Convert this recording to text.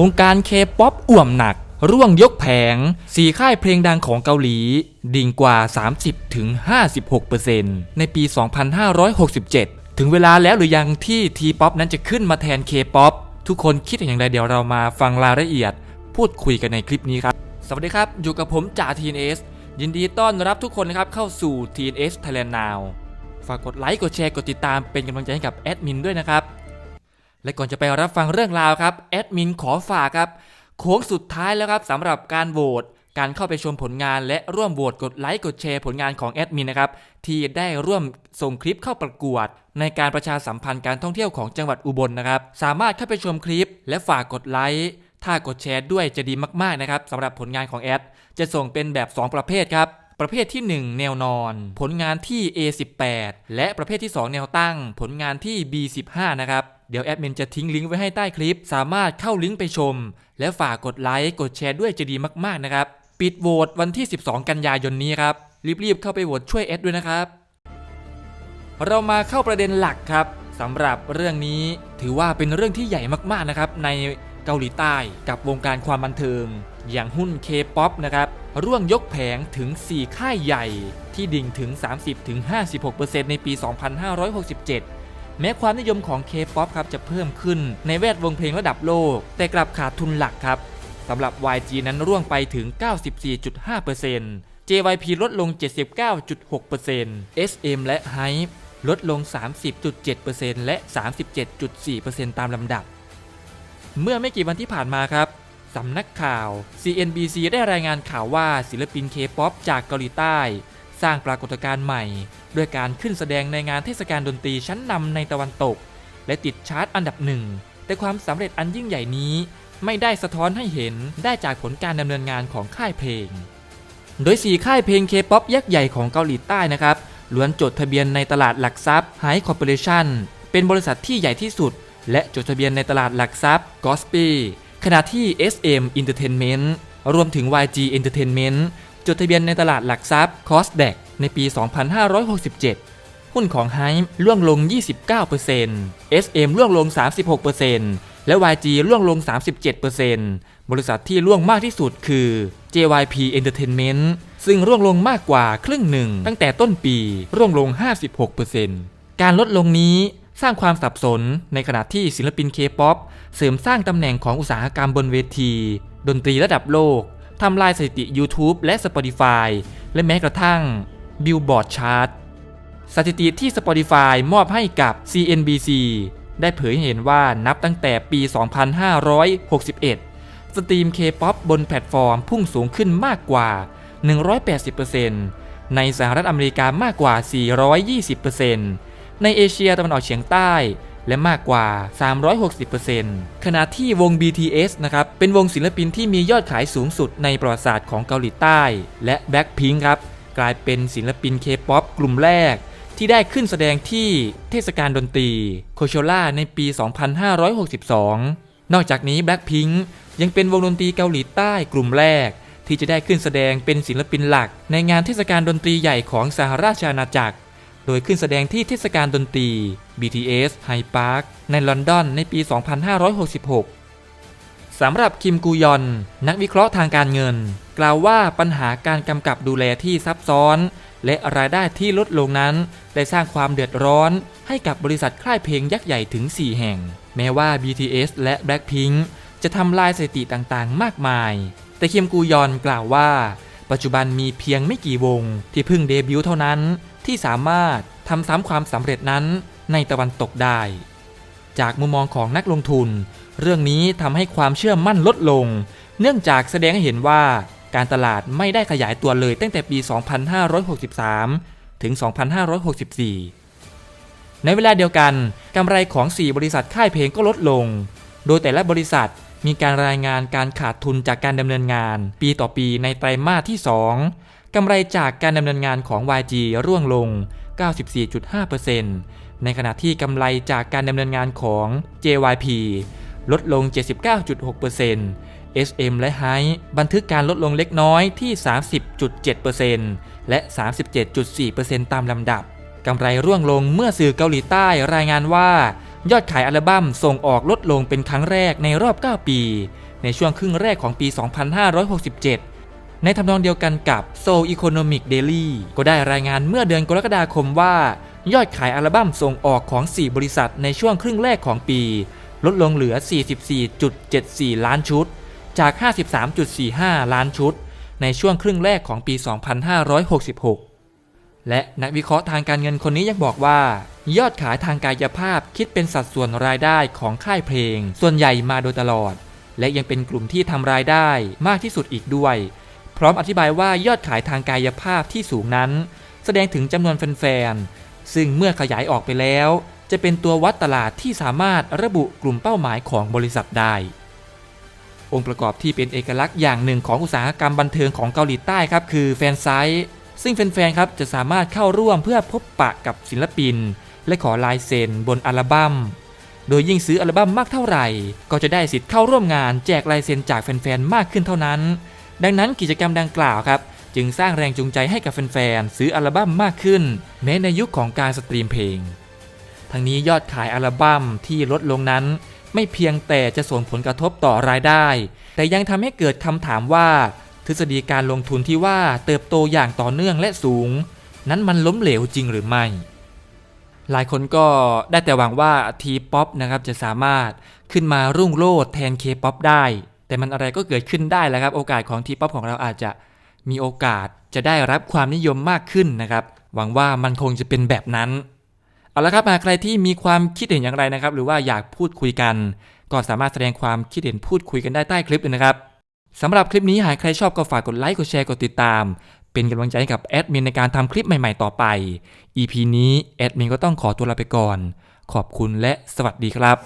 วงการเคป๊อปอ่วมหนัก ร่วงยกแผงสีค่ายเพลงดังของเกาหลี ดิ่งกว่า 30ถึง56%ในปี 2567 ถึงเวลาแล้วหรือยังที่ทีป๊อปนั้นจะขึ้นมาแทนเคป๊อปทุกคนคิดอย่างไรเดี๋ยวเรามาฟังรายละเอียด พูดคุยกันในคลิปนี้ครับ สวัสดีครับ อยู่กับผมจ่า TNS ยินดีต้อนรับทุกคนนะครับเข้าสู่ TNS Thailand Now ฝากกดไลค์กดแชร์กดติดตามเป็นกำลังใจให้กับแอดมินด้วยนะครับ และก่อนจะไปรับฟังเรื่องราวครับแอดมินขอฝากครับโค้งสุดท้ายแล้วครับสำหรับการโหวตการเข้าไปชมผลงานและร่วมโหวตกดไลค์กดแชร์ผลงานของแอดมินนะครับที่ได้ร่วมส่งคลิปเข้าประกวด ในการประชาสัมพันธ์การท่องเที่ยวของจังหวัดอุบลนะครับ สามารถเข้าไปชมคลิป และฝากกดไลค์ถ้ากดแชร์ด้วยจะดีมากๆนะครับสำหรับผลงานของแอดจะส่งเป็นแบบ 2 ประเภทครับ ประเภทที่ 1 แนวนอน ผลงานที่ A18 และประเภทที่ 2 แนวตั้ง ผลงานที่ B15 นะครับ เดี๋ยวแอดมินจะทิ้งลิงก์ไว้ให้ใต้คลิป สามารถเข้าลิงก์ไปชม และฝากกดไลค์กดแชร์ด้วยจะดีมากๆนะครับ ปิดโหวตวันที่ 12 กันยายนนี้ครับรีบๆเข้าไปโหวตช่วยแอดด้วยนะครับ เรามาเข้าประเด็นหลักครับสำหรับเรื่องนี้ถือว่าเป็นเรื่องที่ใหญ่มากๆนะครับในเกาหลีใต้กับวงการความบันเทิง อย่างหุ้น K-POP นะครับ ร่วงยกแผงถึง 4 ค่ายใหญ่ ที่ดิ่งถึง 30-56%ในปี 2567 แม้ความนิยมของ K-POP ครับจะเพิ่มขึ้นในแวดวงเพลงระดับโลก แต่กลับขาดทุนหลักครับสำหรับ YG นั้นร่วงไปถึง 94.5% JYP ลดลง 79.6% SM และ HYBE ลดลง 30.7%และ 37.4%ตามลำดับ เมื่อไม่กี่วันที่ผ่านมาครับสำนักข่าว CNBC ได้รายงานข่าวว่าศิลปิน K-POP จากเกาหลีใต้ สร้างปรากฏการณ์ใหม่ ด้วยการขึ้นแสดงในงานเทศกาลดนตรีชั้นนำในตะวันตก และติดชาร์ตอันดับหนึ่ง แต่ความสำเร็จอันยิ่งใหญ่นี้ ไม่ได้สะท้อนให้เห็นได้จากผลการดำเนินงานของค่ายเพลง โดย 4 ค่ายเพลง K-POP ยักษ์ใหญ่ของเกาหลีใต้นะครับล้วนจดทะเบียนในตลาดหลักทรัพย์ High Corporation เป็นบริษัทที่ใหญ่ที่สุด และจดทะเบียนในตลาดหลักทรัพย์ g o s p y ขณะที่ SM Entertainment รวมถึง YG Entertainment จดทะเบียนในตลาดหลักทรัพย์ c o s d a q ในปี 2567 หุ้นของ Hype ร่วงลง 29% SM ร่วงลง 36%และ YG ร่วงลง 37%บริษัทที่ร่วงมากที่สุดคือ JYP Entertainment ซึ่งร่วงลงมากกว่าครึ่งหนึ่ง ตั้งแต่ต้นปีร่วงลง 56%การลดลงนี้สร้างความสับสนในขณะที่ศิลปิน K-POP เสริมสร้างตำแหน่งของอุตสาหกรรมบนเวที ดนตรีระดับโลก ทำลายสถิติ YouTube และ Spotify และแม้กระทั่ง Billboard Chart สถิติที่ Spotify มอบให้กับ CNBC ได้เผยเห็นว่านับตั้งแต่ปี 2561 สตรีม K-POP บนแพลตฟอร์มพุ่งสูงขึ้นมากกว่า 180%ในสหรัฐอเมริกามากกว่า 420%ในเอเชียตะวันออกเฉียงใต้และมากกว่า 360%ขณะที่วง BTS นะครับ เป็นวงศิลปินที่มียอดขายสูงสุดในประวัติศาสตร์ของเกาหลีใต้ และ Blackpink ครับ กลายเป็นศิลปิน K-POP กลุ่มแรก ที่ได้ขึ้นแสดงที่เทศกาลดนตรีโคโชล่าในปี 2562 นอกจากนี้ Blackpink ยังเป็นวงดนตรีเกาหลีใต้กลุ่มแรก ที่จะได้ขึ้นแสดงเป็นศิลปินหลัก ในงานเทศกาลดนตรีใหญ่ของสหราชอาณาจักร โดยขึ้นแสดงที่เทศกาลดนตรี BTS Hyde Park ในลอนดอนในปี 2566 สำหรับคิมกูยอน นักวิเคราะห์ทางการเงิน กล่าวว่าปัญหาการกำกับดูแลที่ซับซ้อน และรายได้ที่ลดลงนั้น ได้สร้างความเดือดร้อน ให้กับบริษัทค่ายเพลงยักษ์ใหญ่ถึง 4 แห่ง แม้ว่า BTS และ Blackpink จะทำลายสถิติต่างๆ มากมาย แต่คิมกูยอนกล่าวว่า ปัจจุบันมีเพียงไม่กี่วง ที่เพิ่งเดบิวต์เท่านั้น ที่สามารถทำซ้ำความสำเร็จนั้นในตะวันตกได้ จากมุมมองของนักลงทุน เรื่องนี้ทำให้ความเชื่อมั่นลดลง เนื่องจากแสดงให้เห็นว่าการตลาดไม่ได้ขยายตัวเลยตั้งแต่ปี 2563 ถึง 2564 ในเวลาเดียวกันกำไรของ 4 บริษัทค่ายเพลงก็ลดลง โดยแต่ละบริษัทมีการรายงานการขาดทุนจากการดำเนินงาน ปีต่อปีในไตรมาสที่ 2กำไรจากการดำเนินงานของ YG ร่วงลง 94.5%ในขณะที่กำไรจากการดำเนินงานของ JYP ลดลง 79.6% SM และ HYBE บันทึกการลดลงเล็กน้อยที่ 30.7%และ 37.4%ตามลำดับ กำไรร่วงลงเมื่อสื่อเกาหลีใต้รายงานว่า ยอดขายอัลบั้มส่งออกลดลงเป็นครั้งแรกในรอบ 9 ปี ในช่วงครึ่งแรกของปี 2567ในทำนองเดียวกันกับ Soul Economic Daily ก็ได้รายงานเมื่อเดือนกรกฎาคมว่า ยอดขายอัลบั้มส่งออกของ 4 บริษัทในช่วงครึ่งแรกของปี ลดลงเหลือ 44.74 ล้านชุด จาก 53.45 ล้านชุด ในช่วงครึ่งแรกของปี 2566 และนักวิเคราะห์ทางการเงินคนนี้ยังบอกว่า ยอดขายทางกายภาพคิดเป็นสัดส่วนรายได้ของค่ายเพลง ส่วนใหญ่มาโดยตลอด และยังเป็นกลุ่มที่ทำรายได้มากที่สุดอีกด้วย พร้อมอธิบายว่ายอดขายทางกายภาพที่สูงนั้น แสดงถึงจำนวนแฟนๆซึ่งเมื่อขยายออกไปแล้ว จะเป็นตัววัดตลาดที่สามารถระบุกลุ่มเป้าหมายของบริษัทได้ องค์ประกอบที่เป็นเอกลักษณ์อย่างหนึ่งของอุตสาหกรรมบันเทิงของเกาหลีใต้ครับคือแฟนไซต์ซึ่งแฟนๆครับจะสามารถเข้าร่วมเพื่อพบปะกับศิลปิน และขอลายเซ็นบนอัลบัม้ม โดยยิ่งซื้ออัลบั้มมากเท่าไหร่ ก็จะได้สิทธิ์เข้าร่วมงานแจกลายเซ็นจากแฟนๆมากขึ้นเท่านั้น ดังนั้นกิจกรรมดังกล่าวครับจึงสร้างแรงจูงใจให้กับแฟนๆซื้ออัลบั้มมากขึ้น แม้ในยุคของการสตรีมเพลง ทั้งนี้ยอดขายอัลบั้มที่ลดลงนั้น ไม่เพียงแต่จะส่งผลกระทบต่อรายได้ แต่ยังทำให้เกิดคำถามว่า ทฤษฎีการลงทุนที่ว่าเติบโตอย่างต่อเนื่องและสูง นั้นมันล้มเหลวจริงหรือไม่หลายคนก็ได้แต่หวังว่าทีป๊อปนะครับจะสามารถขึ้นมารุ่งโรจน์แทนเคป๊อปได้ แต่มันอะไรก็เกิดขึ้นได้แหละครับ โอกาสของทีป๊อปของเราอาจจะมีโอกาสจะได้รับความนิยมมากขึ้นนะครับ หวังว่ามันคงจะเป็นแบบนั้น เอาละครับหากใครที่มีความคิดเห็นอย่างไรนะครับ หรือว่าอยากพูดคุยกัน ก็สามารถแสดงความคิดเห็นพูดคุยกันได้ใต้คลิปเลยนะครับสำหรับคลิปนี้หากใครชอบก็ฝากกดไลค์กดแชร์กดติดตาม เป็นกำลังใจให้กับแอดมินในการทำคลิปใหม่ๆต่อไป EP นี้แอดมินก็ต้องขอตัวลาไปก่อน ขอบคุณและสวัสดีครับ